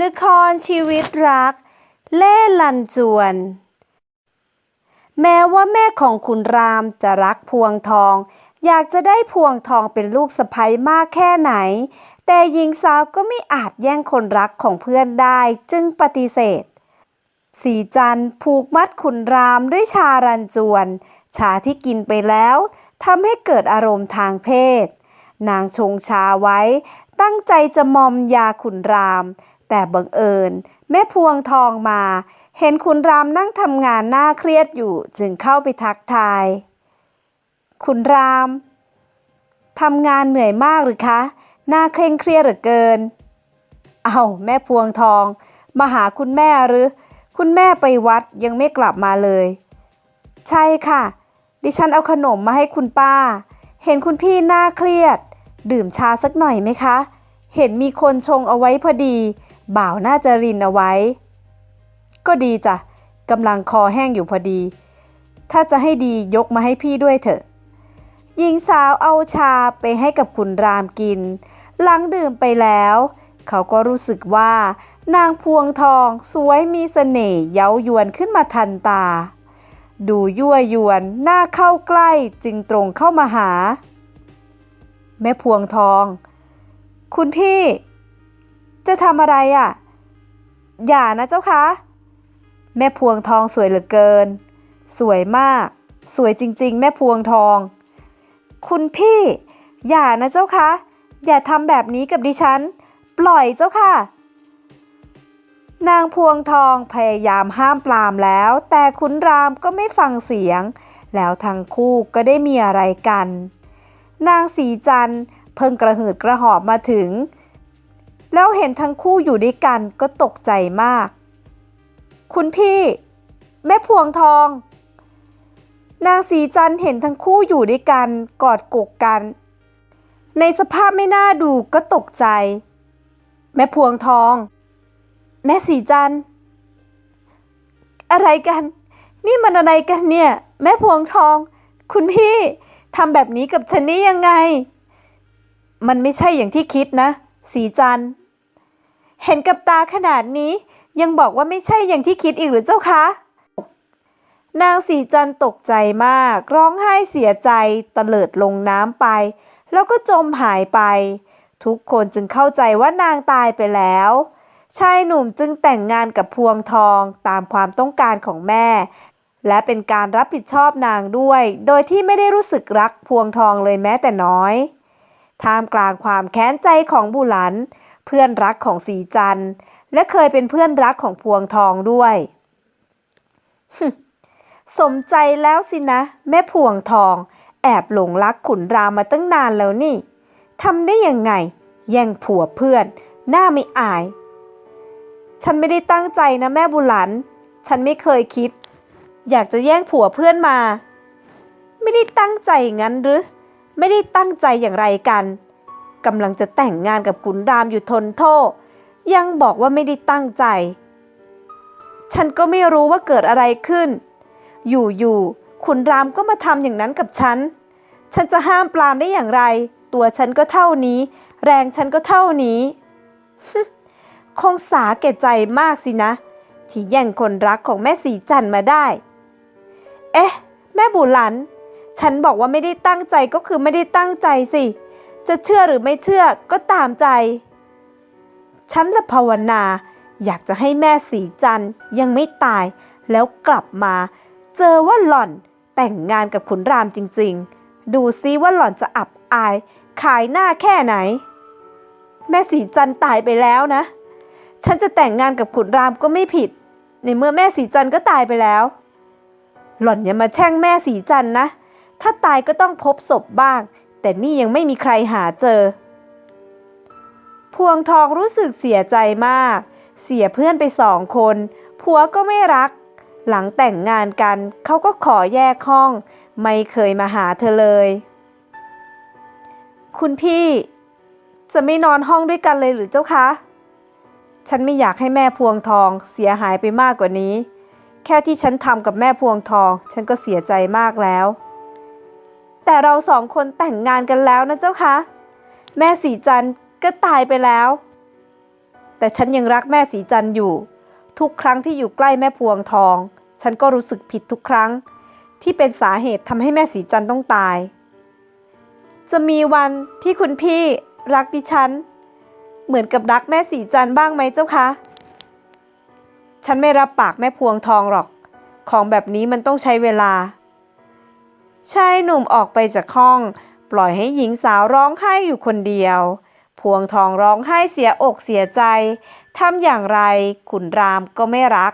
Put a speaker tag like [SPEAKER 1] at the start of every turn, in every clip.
[SPEAKER 1] ละครชีวิตรัก เล่ลันจวน แม้ว่าแม่ของคุณรามจะรักพวงทอง อยากจะได้พวงทองเป็นลูกสะใภ้มากแค่ไหน แต่หญิงสาวก็ไม่อาจแย่งคนรักของเพื่อนได้จึงปฏิเสธ สีจันผูกมัดขุนรามด้วยชารันจวน ชาที่กินไปแล้วทำให้เกิดอารมณ์ทางเพศ นางชงชาไว้ตั้งใจจะมอมยาขุนราม แต่บังเอิญ แม่พวงทองมา เห็นขุนรามนั่งทำงานหน่าเครียดอยู่จึงเข้าไปทักทายขุนรามทำงานเหนื่อยมากหรือคะหน้าเคร่งเครียดเหลือเกิน เอาแม่พวงทอง มาหาคุณแม่หรือ คุณแม่ไปวัดยังไม่กลับมาเลย ใช่ค่ะ ดิฉันเอาขนมมาให้คุณป้า เห็นคุณพี่หน้าเครียด ดื่มชาสักหน่อยไหมคะ เห็นมีคนชงเอาไว้พอดี บ่าวน่าจะรินเอาไว้ ก็ดีจ้ะกำลังคอแห้งอยู่พอดี ถ้าจะให้ดียกมาให้พี่ด้วยเถอะ หญิงสาวเอาชาไปให้กับคุณรามกิน หลังดื่มไปแล้ว เขาก็รู้สึกว่า นางพวงทองสวยมีเสน่ห์เย้ายวนขึ้นมาทันตา ดูยั่วยวนหน้าเข้าใกล้จึงตรงเข้ามาหา แม่พวงทอง คุณพี่ จะทำอะไรอะ่ะ อย่านะเจ้าคะ แม่พวงทองสวยเหลือเกิน สวยมาก สวยจริง ๆ แม่พวงทอง คุณพี่ อย่านะเจ้าคะ อย่าทำแบบนี้กับดิฉัน ปล่อยเจ้าค่ะ นางพวงทองพยายามห้ามปรามแล้ว แต่ขุนรามก็ไม่ฟังเสียง แล้วทั้งคู่ก็ได้มีอะไรกัน นางสีจันเพิ่งกระหืดกระหอบมาถึง แล้วเห็นทั้งคู่อยู่ด้วยกันก็ตกใจมาก คุณพี่ แม่พวงทอง นางสีจันเห็นทั้งคู่อยู่ด้วยกันกอดกกกัน ในสภาพไม่น่าดูก็ตกใจ แม่พวงทอง แม่สีจัน อะไรกัน นี่มันอะไรกันเนี่ย แม่พวงทอง คุณพี่ทำแบบนี้กับฉันนี่ยังไง มันไม่ใช่อย่างที่คิดนะ สีจันทร์ เห็นกับตาขนาดนี้ ยังบอกว่าไม่ใช่อย่างที่คิดอีกหรือเจ้าคะ นางสีจันตกใจมาก ร้องไห้เสียใจตะเลิดลงน้ำไป แล้วก็จมหายไป ทุกคนจึงเข้าใจว่านางตายไปแล้ว ชายหนุ่มจึงแต่งงานกับพวงทองตามความต้องการของแม่ และเป็นการรับผิดชอบนางด้วย โดยที่ไม่ได้รู้สึกรักพวงทองเลยแม้แต่น้อยท่ามกลางความแค้นใจของบุหลัน เพื่อนรักของสีจันและเคยเป็นเพื่อนรักของพวงทองด้วย สมใจแล้วสินะ แม่พวงทอง แอบหลงรักขุนรามมาตั้งนานแล้วนี่ทำได้ยังไง แย่งผัวเพื่อน หน้าไม่อาย ฉันไม่ได้ตั้งใจนะแม่บุหลัน ฉันไม่เคยคิด อยากจะแย่งผัวเพื่อนมา ไม่ได้ตั้งใจงั้นหรือ ไม่ได้ตั้งใจอย่างไรกัน กำลังจะแต่งงานกับขุนรามอยู่ทนโทษยังบอกว่าไม่ได้ตั้งใจ ฉันก็ไม่รู้ว่าเกิดอะไรขึ้น อยู่ๆขุนรามก็มาทำอย่างนั้นกับฉัน ฉันจะห้ามปรามได้อย่างไร ตัวฉันก็เท่านี้ แรงฉันก็เท่านี้ คงสาแก่ใจมากสินะ ที่แย่งคนรักของแม่สีจันทร์มาได้ เอ๊ะ แม่บุหลัน ฉันบอกว่าไม่ได้ตั้งใจก็คือไม่ได้ตั้งใจสิ จะเชื่อหรือไม่เชื่อก็ตามใจ ฉันละภาวนาอยากจะให้แม่สีจันยังไม่ตาย แล้วกลับมา เจอว่าหล่อนแต่งงานกับขุนรามจริง ๆ ดูซิว่าหล่อนจะอับอาย ขายหน้าแค่ไหน แม่สีจันตายไปแล้วนะ ฉันจะแต่งงานกับขุนรามก็ไม่ผิด ในเมื่อแม่สีจันก็ตายไปแล้ว หล่อนอย่ามาแช่งแม่สีจันนะ ถ้าตายก็ต้องพบศพบ้าง แต่นี่ยังไม่มีใครหาเจอ พวงทองรู้สึกเสียใจมาก เสียเพื่อนไปสองคน ผัวก็ไม่รัก หลังแต่งงานกันเขาก็ขอแยกห้อง ไม่เคยมาหาเธอเลย คุณพี่ จะไม่นอนห้องด้วยกันเลยหรือเจ้าคะ ฉันไม่อยากให้แม่พวงทองเสียหายไปมากกว่านี้ แค่ที่ฉันทำกับแม่พวงทอง ฉันก็เสียใจมากแล้ว แต่เราสองคนแต่งงานกันแล้วนะเจ้าคะ แม่สีจันก็ตายไปแล้ว แต่ฉันยังรักแม่สีจันอยู่ ทุกครั้งที่อยู่ใกล้แม่พวงทอง ฉันก็รู้สึกผิดทุกครั้ง ที่เป็นสาเหตุทำให้แม่สีจันต้องตาย จะมีวันที่คุณพี่รักดิฉัน เหมือนกับรักแม่สีจันบ้างไหมเจ้าคะฉันไม่รับปากแม่พวงทองหรอก ของแบบนี้มันต้องใช้เวลา ชายหนุ่มออกไปจากห้อง ปล่อยให้หญิงสาวร้องไห้อยู่คนเดียว พวงทองร้องไห้เสียอกเสียใจทำอย่างไรขุนรามก็ไม่รัก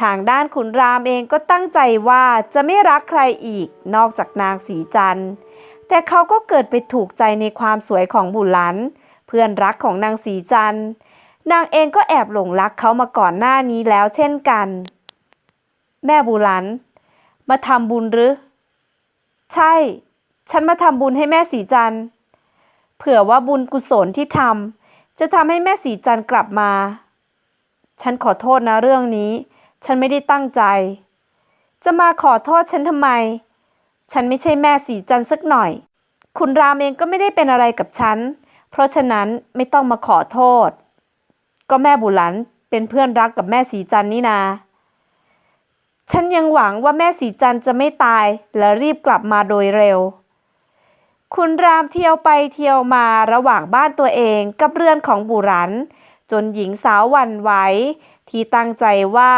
[SPEAKER 1] ทางด้านขุนรามเองก็ตั้งใจว่าจะไม่รักใครอีกนอกจากนางสีจันทร์แต่เขาก็เกิดไปถูกใจในความสวยของบุหลัน เพื่อนรักของนางสีจันทร์นางเองก็แอบหลงรักเขามาก่อนหน้านี้แล้วเช่นกัน แม่บุหลัน มาทำบุญหรือ ใช่ ฉันมาทำบุญให้แม่สีจันเผื่อว่าบุญกุศลที่ทำจะทำให้แม่สีจันกลับมา ฉันขอโทษนะเรื่องนี้ ฉันไม่ได้ตั้งใจ จะมาขอโทษฉันทำไม ฉันไม่ใช่แม่สีจันสักหน่อย คุณรามเองก็ไม่ได้เป็นอะไรกับฉัน เพราะฉะนั้นไม่ต้องมาขอโทษ ก็แม่บุหลันเป็นเพื่อนรักกับแม่สีจันนี่นา ฉันยังหวังว่าแม่สีจันจะไม่ตายและรีบกลับมาโดยเร็ว คุณรามเที่ยวไปเที่ยวมาระหว่างบ้านตัวเองกับเรือนของบุรัน จนหญิงสาววันไหวที่ตั้งใจว่า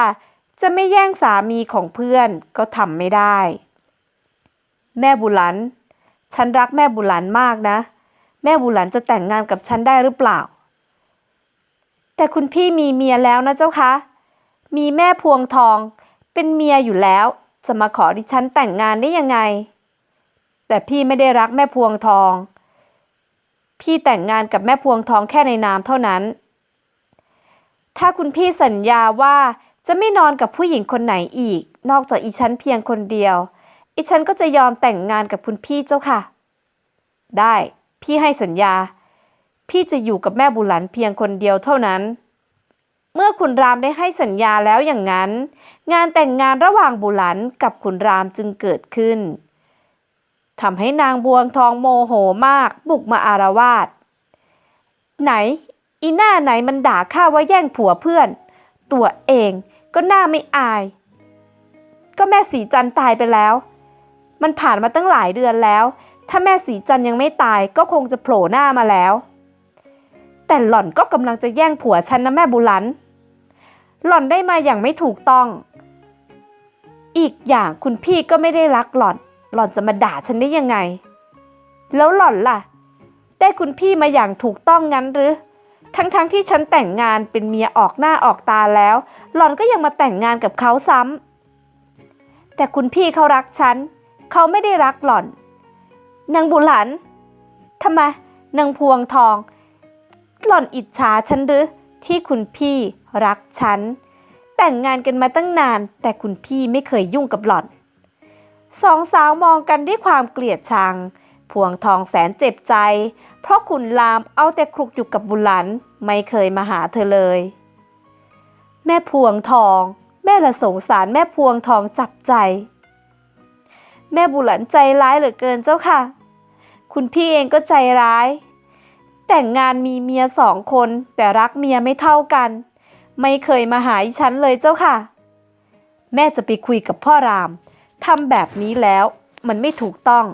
[SPEAKER 1] จะไม่แย่งสามีของเพื่อนก็ทำไม่ได้ แม่บุหลัน ฉันรักแม่บุหลันมากนะ แม่บุหลันจะแต่งงานกับฉันได้หรือเปล่า แต่คุณพี่มีเมียแล้วนะเจ้าคะ มีแม่พวงทอง เป็นเมียอยู่แล้ว จะมาขอดิฉันแต่งงานได้ยังไง แต่พี่ไม่ได้รักแม่พวงทอง พี่แต่งงานกับแม่พวงทองแค่ในนามเท่านั้น ถ้าคุณพี่สัญญาว่าจะไม่นอนกับผู้หญิงคนไหนอีก นอกจากอีฉันเพียงคนเดียว อีฉันก็จะยอมแต่งงานกับคุณพี่เจ้าค่ะ ได้ พี่ให้สัญญา พี่จะอยู่กับแม่บุหลันเพียงคนเดียวเท่านั้น เมื่อขุนรามได้ให้สัญญาแล้วอย่างนั้น งานแต่งงานระหว่างบุหลันกับขุนรามจึงเกิดขึ้นทำให้นางบวงทองโมโหมากบุกมาอารวาสไหน อีหน้าไหนมันด่าข้าว่าแย่งผัวเพื่อน ตัวเองก็หน้าไม่อาย ก็แม่สีจันตายไปแล้ว มันผ่านมาตั้งหลายเดือนแล้ว ถ้าแม่สีจันยังไม่ตายก็คงจะโผล่หน้ามาแล้ว แต่หล่อนก็กำลังจะแย่งผัวฉันนะแม่บุลัน หล่อนได้มาอย่างไม่ถูกต้อง อีกอย่างคุณพี่ก็ไม่ได้รักหล่อน หล่อนจะมาด่าฉันได้ยังไง แล้วหล่อนล่ะ ได้คุณพี่มาอย่างถูกต้องงั้นหรือ ทั้งๆทที่ฉันแต่งงานเป็นเมียออกหน้าออกตาแล้ว หล่อนก็ยังมาแต่งงานกับเขาซ้ำ แต่คุณพี่เขารักฉัน เขาไม่ได้รักหล่อน นางบุหลันทำไมนางพวงทอง หล่อนอิจฉาฉันหรือที่คุณพี่รักฉัน แต่งงานกันมาตั้งนาน แต่คุณพี่ไม่เคยยุ่งกับหล่อน สองสาวมองกันด้วยความเกลียดชัง พวงทองแสนเจ็บใจ เพราะขุนรามเอาแต่คลุกอยู่กับบุหลัน ไม่เคยมาหาเธอเลย แม่พวงทอง แม่ละสงสารแม่พวงทองจับใจ แม่บุหลันใจร้ายเหลือเกินเจ้าค่ะ คุณพี่เองก็ใจร้าย แต่งงานมีเมียสองคน แต่รักเมียไม่เท่ากัน ไม่เคยมาหาฉันเลยเจ้าค่ะ แม่จะไปคุยกับพ่อรามทำแบบนี้แล้วมันไม่ถูกต้อง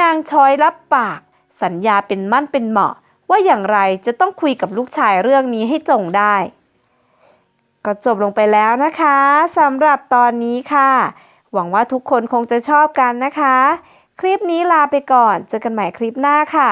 [SPEAKER 1] นางช้อยรับปาก สัญญาเป็นมั่นเป็นเหมาะ ว่าอย่างไรจะต้องคุยกับลูกชายเรื่องนี้ให้จงได้ ก็จบลงไปแล้วนะคะสำหรับตอนนี้ค่ะ หวังว่าทุกคนคงจะชอบกันนะคะ คลิปนี้ลาไปก่อน เจอกันใหม่คลิปหน้าค่ะ